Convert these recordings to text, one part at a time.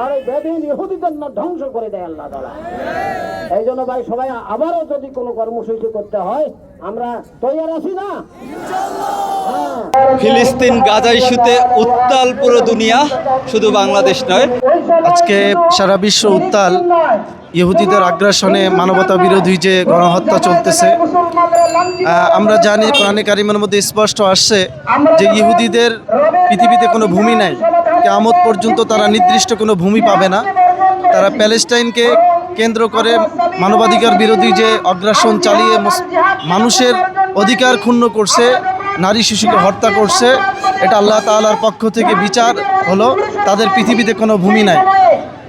আর এই বেদিন ইহুদিদের না ধ্বংস করে দেয় আল্লাহ তালা এই জন্য ভাই সবাই আবারও যদি কোনো কর্মসূচি করতে হয় আমরা তৈরি আছি না? হ্যাঁ ফিলিস্তিন গাজা ইস্যুতে উত্তাল পুরো দুনিয়া শুধু বাংলাদেশ নয়। আজকে সারা বিশ্ব উত্তাল ইহুদিদের আগ্রাসনে মানবতা বিরোধী যে গণহত্যা চলতেছে আমরা জানি কোরআনে কারিমের মধ্যে স্পষ্ট আসছে যে ইহুদিদের পৃথিবীতে কোনো ভূমি নাই। কেমত পর্যন্ত তারা নির্দিষ্ট কোনো ভূমি পাবে না। তারা প্যালেস্টাইনকে কেন্দ্র করে মানবাধিকার বিরোধী যে অগ্রাসন চালিয়ে মানুষের অধিকার ক্ষুণ্ণ করছে, নারী শিশুকে হত্যা করছে, এটা আল্লাহ তাআলার পক্ষ থেকে বিচার হলো, তাদের পৃথিবীতে কোনো ভূমি নাই।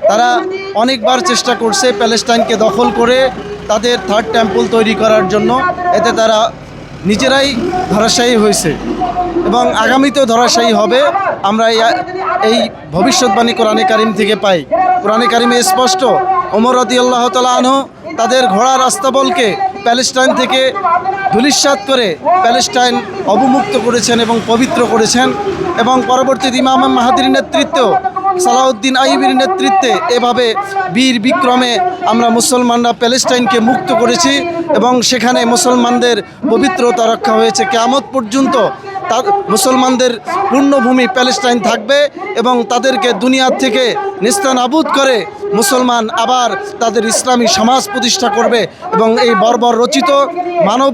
তারা অনেকবার চেষ্টা করছে প্যালেস্টাইনকে দখল করে তাদের থার্ড টেম্পল তৈরি করার জন্য। এতে তারা নিজেরাই ধরাশায়ী হয়েছে এবং আগামীতেও ধরাশায়ী হবে। আমরা এই- ভবিষ্যৎবাণী কোরআনে কারিম থেকে পাই। কোরআনে কারিমে স্পষ্ট, ওমর আল্লাহ তালাহ তাদের ঘোড়ার আস্তাবলকে প্যালেস্টাইন থেকে ধুলিস্বাত করে প্যালেস্টাইন অবমুক্ত করেছেন এবং পবিত্র করেছেন এবং পরবর্তীতে ইমাম মাহাদির নেতৃত্বেও সালাউদ্দিন আইবির নেতৃত্বে এভাবে বীর বিক্রমে আমরা মুসলমানরা প্যালেস্টাইনকে মুক্ত করেছি এবং সেখানে মুসলমানদের পবিত্রতা রক্ষা হয়েছে। কেয়ামত পর্যন্ত তা মুসলমানদের পূর্ণভূমি প্যালেস্টাইন থাকবে এবং তাদেরকে দুনিয়ার থেকে নিস্তানাবুদ করে মুসলমান আবার তাদের ইসলামী সমাজ প্রতিষ্ঠা করবে এবং এই বর্বর রচিত মানব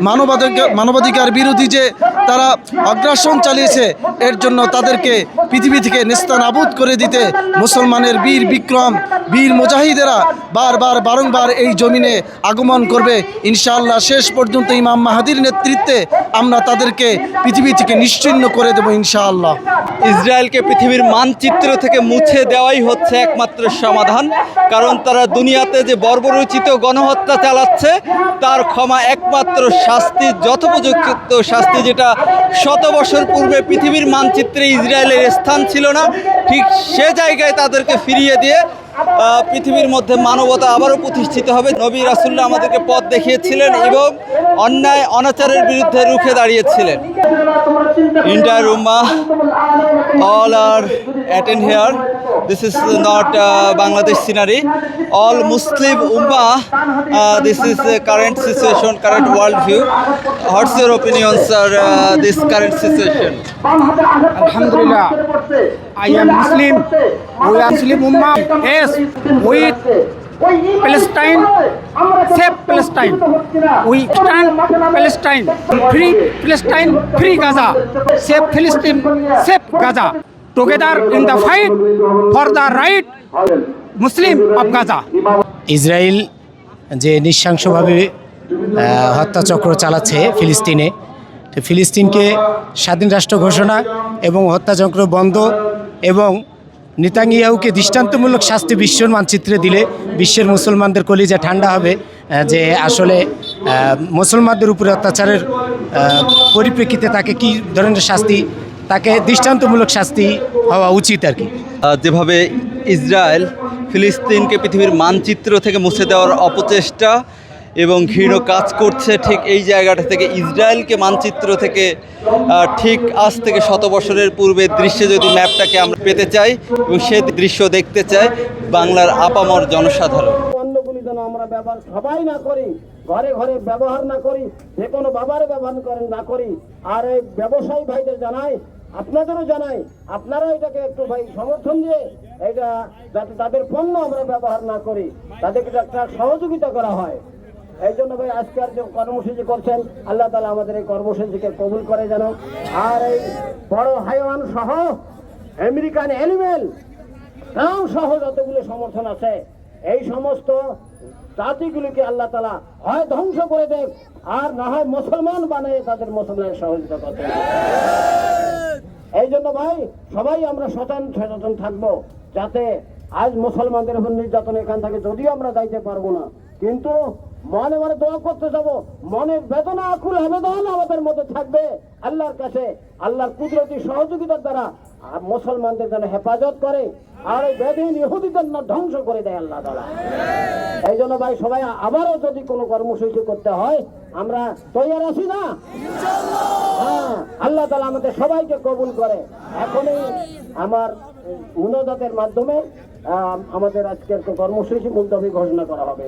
মানবাধিকার মানবাধিকার বিরোধী যে তারা অগ্রাসন চালিয়েছে, এর জন্য তাদেরকে পৃথিবী থেকে নিস্তানাবুদ করে দিতে মুসলমানের বীর বিক্রম, বীর মুজাহিদেরা বারবার বারংবার এই জমিনে আগমন করবে। ইনশাআল্লাহ শেষ পর্যন্ত ইমাম মাহাদির নেতৃত্বে আমরা তাদেরকে পৃথিবী থেকে নিশ্চিহ্ন করে দেবো ইনশাআল্লাহ। ইসরায়েলকে পৃথিবীর মানচিত্র থেকে মুছে দেওয়াই হচ্ছে একমাত্র সমাধান। কারণ তারা দুনিয়াতে যে বর্বরচিত গণহত্যা চালাচ্ছে, তার ক্ষমা একমাত্র শাস্তি, যথোপযুক্ত শাস্তি যেটা শত বছর পূর্বে পৃথিবীর মানচিত্রে ইসরায়েলের স্থান ছিল না। ঠিক সে জায়গায় তাদেরকে ফিরিয়ে দিয়ে পৃথিবীর মধ্যে মানবতা আবারও প্রতিষ্ঠিত হবে। নবী রাসুল্লাহ আমাদেরকে পথ দেখিয়েছিলেন এবং অন্যায় অনাচারের বিরুদ্ধে রুখে দাঁড়িয়েছিলেন। ইন্টার Ruma all are attend here. This is not uh, Bangladesh scenery. All Muslim Ummah, uh, this is the current situation, current world view. What's your opinions on uh, this current situation? Alhamdulillah, I am Muslim. We are Muslim Ummah. Yes, with Palestine, save Palestine. We stand Palestine, free Palestine, free Gaza. Save Palestine, save Gaza. Together in the fight for the right Muslim of Gaza. Israel যে নৃশংসভাবে হত্যাচক্র চালাচ্ছে ফিলিস্তিনে ফিলিস্তিনকে স্বাধীন রাষ্ট্র ঘোষণা এবং হত্যাচক্র বন্ধ এবং নেতানিয়াহুকে দৃষ্টান্তমূলক শাস্তি বিশ্বর মানচিত্রে দিলে বিশ্বের মুসলমানদের কলিজা ঠান্ডা হবে যে আসলে মুসলমানদের উপরে অত্যাচারের পরিপ্রেক্ষিতে তাকে কী ধরনের শাস্তি তাকে দৃষ্টান্তমূলক শাস্তি হওয়া উচিত আর কি। যেভাবে ইসরায়েল ফিলিস্তিনকে পৃথিবীর মানচিত্র থেকে মুছে দেওয়ার অপচেষ্টা এবং ঘৃণ কাজ করছে ঠিক এই জায়গাটা থেকে ইসরায়েলকে মানচিত্র থেকে ঠিক আজ থেকে শত বছরের পূর্বের দৃশ্যে যদি ম্যাপটাকে আমরা পেতে চাই এবং সে দৃশ্য দেখতে চাই বাংলার আপামর জনসাধারণ। যেন আমরা ব্যবহার সবাই না করি ঘরে ঘরে ব্যবহার না করি যে কোনো বাবার ব্যবহার করেন না করি। আর এই ব্যবসায়ী ভাইদের জানাই আপনাদেরও জানাই আপনারা এটাকে একটু ভাই সমর্থন দিয়ে এটা যাতে তাদের পণ্য আমরা ব্যবহার না করি, তাদেরকে একটা সহযোগিতা করা হয়। এই জন্য ভাই আজকের যে কর্মসূচি করছেন, আল্লাহ তালা আমাদের এই কর্মসূচিকে কবুল করে যেন। আর এই বড় হাইওয়ান সহ আমেরিকান অ্যানিমেল নাম সহ যতগুলো সমর্থন আছে, এই সমস্ত জাতিগুলিকে আল্লাহ তালা হয় ধ্বংস করে দেখ, আর না হয় মুসলমান বানিয়ে তাদের মুসলমানের সহযোগিতা করতে। জন্য ভাই, সবাই আমরা সচেতন সচেতন থাকব, যাতে আজ মুসলমানদের উপর নির্যাতন এখান থেকে যদিও আমরা যাইতে পারব না, কিন্তু মনে মনে দোয়া করতে যাব মনের বেদনা, আকুল আবেদন আমাদের মধ্যে থাকবে। আল্লাহর কাছে, আল্লাহর কুদরতি সহযোগিতার দ্বারা মুসলমানদের যেন হেফাজত করে, আর এই বেদিন ইহুদিদের না ধ্বংস করে দেয় আল্লাহ তালা এই জন্য ভাই, সবাই আবারও যদি কোনো কর্মসূচি করতে হয়, আমরা তৈরি আছি না? আল্লাহ তালা আমাদের সবাইকে কবুল করে। এখনই আমার মুনাজাতের মাধ্যমে আমাদের আজকের কর্মসূচি মুলতবি ঘোষণা করা হবে